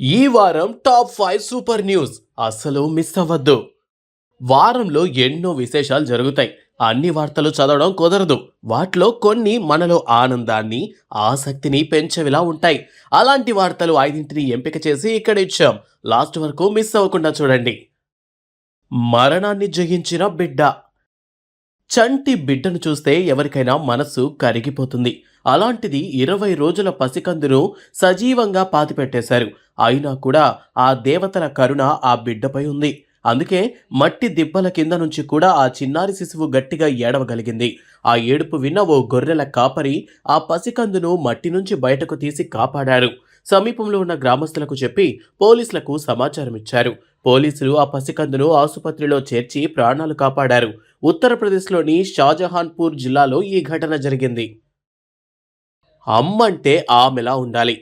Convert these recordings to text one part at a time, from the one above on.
ఈ వారం top five super news. అసలు మిస్ అవ్వద్దు. వారంలో ఎన్నో విశేషాలు జరుగుతాయి. అన్ని వార్తలు చదవడం కుదరదు. వాటిలో కొన్ని మనలో ఆనందాన్ని ఆసక్తిని పెంచేవిలా ఉంటాయి. అలాంటి వార్తలు ఐదింటిని ఎంపిక చేసి ఇక్కడ ఇచ్చాం. లాస్ట్ వరకు మిస్ అవ్వకుండా చూడండి. మరణాన్ని జయించిన బిడ్డ. చంటి బిడ్డను చూస్తే ఎవరికైనా మనసు కరిగిపోతుంది. అలాంటిది ఇరవై రోజుల పసికందును సజీవంగా పాతిపెట్టేశారు. అయినా కూడా ఆ దేవతల కరుణ ఆ బిడ్డపై ఉంది. అందుకే మట్టి దిబ్బల కింద నుంచి కూడా ఆ చిన్నారి శిశువు గట్టిగా ఏడవగలిగింది. ఆ ఏడుపు విన్న ఓ గొర్రెల కాపరి ఆ పసికందును మట్టి నుంచి బయటకు తీసి కాపాడారు. సమీపంలో ఉన్న గ్రామస్తులకు చెప్పి పోలీసులకు సమాచారం ఇచ్చారు పోలీసులు ఆ పసికందును ఆసుపత్రిలో చేర్చి ప్రాణాలు కాపాడారు. ఉత్తరప్రదేశ్లోని షాజహాన్పూర్ జిల్లాలో ఈ ఘటన జరిగింది. అమ్మంటే ఆమెలా ఉండాలి?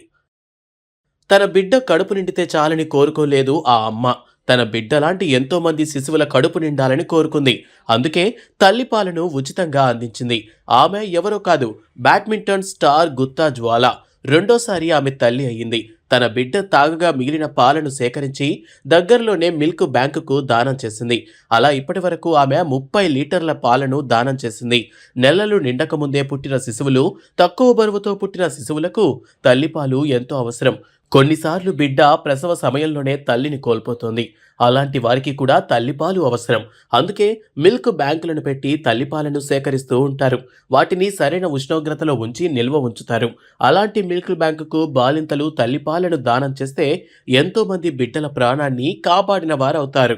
తన బిడ్డ కడుపు నిండితే చాలని కోరుకోలేదు ఆ అమ్మ. తన బిడ్డలాంటి ఎంతో మంది శిశువుల కడుపు నిండాలని కోరుకుంది. అందుకే తల్లిపాలను ఉచితంగా అందించింది. ఆమె ఎవరో కాదు బ్యాడ్మింటన్ స్టార్ గుత్తా జ్వాల. రెండోసారి ఆమె తల్లి అయ్యింది. తన బిడ్డ తాగగా మిగిలిన పాలను సేకరించి దగ్గరలోనే మిల్క్ బ్యాంకుకు దానం చేసింది. అలా ఇప్పటి వరకు ఆమె ముప్పై లీటర్ల పాలను దానం చేసింది. నెలలు నిండకముందే పుట్టిన శిశువులు తక్కువ బరువుతో పుట్టిన శిశువులకు తల్లిపాలు ఎంతో అవసరం. కొన్నిసార్లు బిడ్డ ప్రసవ సమయంలోనే తల్లిని కోల్పోతుంది. అలాంటి వారికి కూడా తల్లిపాలు అవసరం. అందుకే మిల్క్ బ్యాంకులను పెట్టి తల్లిపాలను సేకరిస్తూ ఉంటారు. వాటిని సరైన ఉష్ణోగ్రతలో ఉంచి నిల్వ ఉంచుతారు. అలాంటి మిల్క్ బ్యాంకుకు బాలింతలు తల్లిపాలను దానం చేస్తే ఎంతోమంది బిడ్డల ప్రాణాన్ని కాపాడిన వారవుతారు.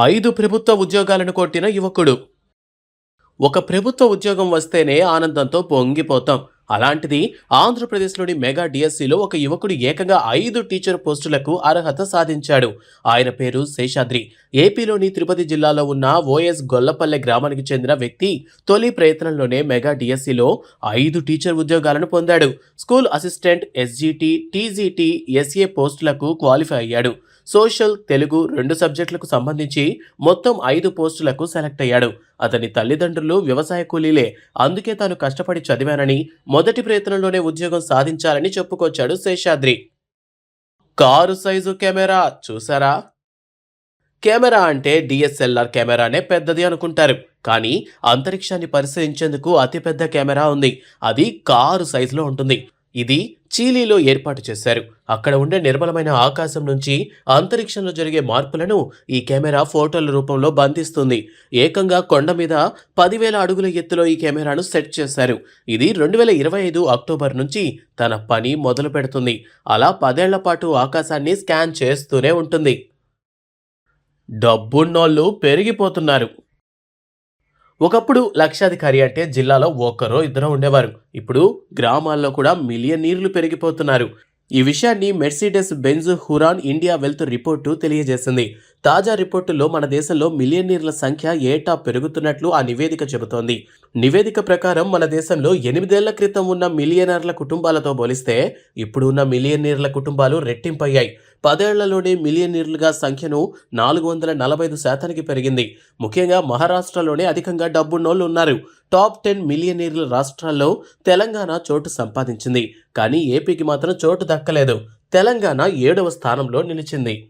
ఐదు ప్రభుత్వ ఉద్యోగాలను కొట్టిన యువకుడు. ఒక ప్రభుత్వ ఉద్యోగం వస్తేనే ఆనందంతో పొంగిపోతాం. అలాంటిది ఆంధ్రప్రదేశ్లోని మెగా డిఎస్సిలో ఒక యువకుడు ఏకంగా ఐదు టీచర్ పోస్టులకు అర్హత సాధించాడు. ఆయన పేరు శేషాద్రి. ఏపీలోని తిరుపతి జిల్లాలో ఉన్న ఓఎస్ గొల్లపల్లె గ్రామానికి చెందిన వ్యక్తి తొలి ప్రయత్నంలోనే మెగా డిఎస్సిలో ఐదు టీచర్ ఉద్యోగాలను పొందాడు. School assistant SGT TGT SA పోస్టులకు క్వాలిఫై అయ్యాడు. సోషల్ తెలుగు రెండు సబ్జెక్టులకు సంబంధించి మొత్తం ఐదు పోస్టులకు సెలెక్ట్ అయ్యాడు. అతని తల్లిదండ్రులు వ్యవసాయ కూలీలే. అందుకే తాను కష్టపడి చదివానని మొదటి ప్రయత్నంలోనే ఉద్యోగం సాధించాలని చెప్పుకొచ్చాడు శేషాద్రి. కారు సైజు కెమెరా చూసారా? కెమెరా అంటే డిఎస్ఎల్ఆర్ కెమెరానే పెద్దది అనుకుంటారు. కానీ అంతరిక్షాన్ని పరిశీలించేందుకు అతిపెద్ద కెమెరా ఉంది. అది కారు సైజులో ఉంటుంది. ఇది చీలీలో ఏర్పాటు చేశారు. అక్కడ ఉండే నిర్మలమైన ఆకాశం నుంచి అంతరిక్షంలో జరిగే మార్పులను ఈ కెమెరా ఫోటోల రూపంలో బంధిస్తుంది. ఏకంగా కొండ మీద పదివేల అడుగుల ఎత్తులో ఈ కెమెరాను సెట్ చేశారు. ఇది రెండు వేల ఇరవై ఐదు అక్టోబర్ నుంచి తన పని మొదలు పెడుతుంది. అలా పదేళ్ళ పాటు ఆకాశాన్ని స్కాన్ చేస్తూనే ఉంటుంది. డబ్బున్నోళ్ళు పెరిగిపోతున్నారు. ఒకప్పుడు లక్షాధికారి అంటే జిల్లాలో ఒక్కరో ఇద్దరో ఉండేవారు. ఇప్పుడు గ్రామాల్లో కూడా మిలియనీర్లు పెరిగిపోతున్నారు. ఈ విషయాన్ని Mercedes Benz Hurun India wealth report తెలియజేసింది. తాజా రిపోర్టులో మన దేశంలో మిలియనీర్ల సంఖ్య ఏటా పెరుగుతున్నట్లు ఆ నివేదిక చెబుతోంది. నివేదిక ప్రకారం మన దేశంలో ఎనిమిదేళ్ళ క్రితం ఉన్న మిలియనర్ల కుటుంబాలతో పోలిస్తే ఇప్పుడు ఉన్న మిలియనీర్ల కుటుంబాలు రెట్టింపయ్యాయి. పదేళ్ళలోనే మిలియనీర్లుగా సంఖ్యను నాలుగు వందల నలభై ఐదు శాతానికి పెరిగింది. ముఖ్యంగా మహారాష్ట్రలోనే అధికంగా డబ్బున్నోళ్ళు ఉన్నారు. టాప్ టెన్ మిలియనీర్ల రాష్ట్రాల్లో తెలంగాణ చోటు సంపాదించింది. కానీ ఏపీకి మాత్రం చోటు దక్కలేదు. తెలంగాణ ఏడవ స్థానంలో నిలిచింది.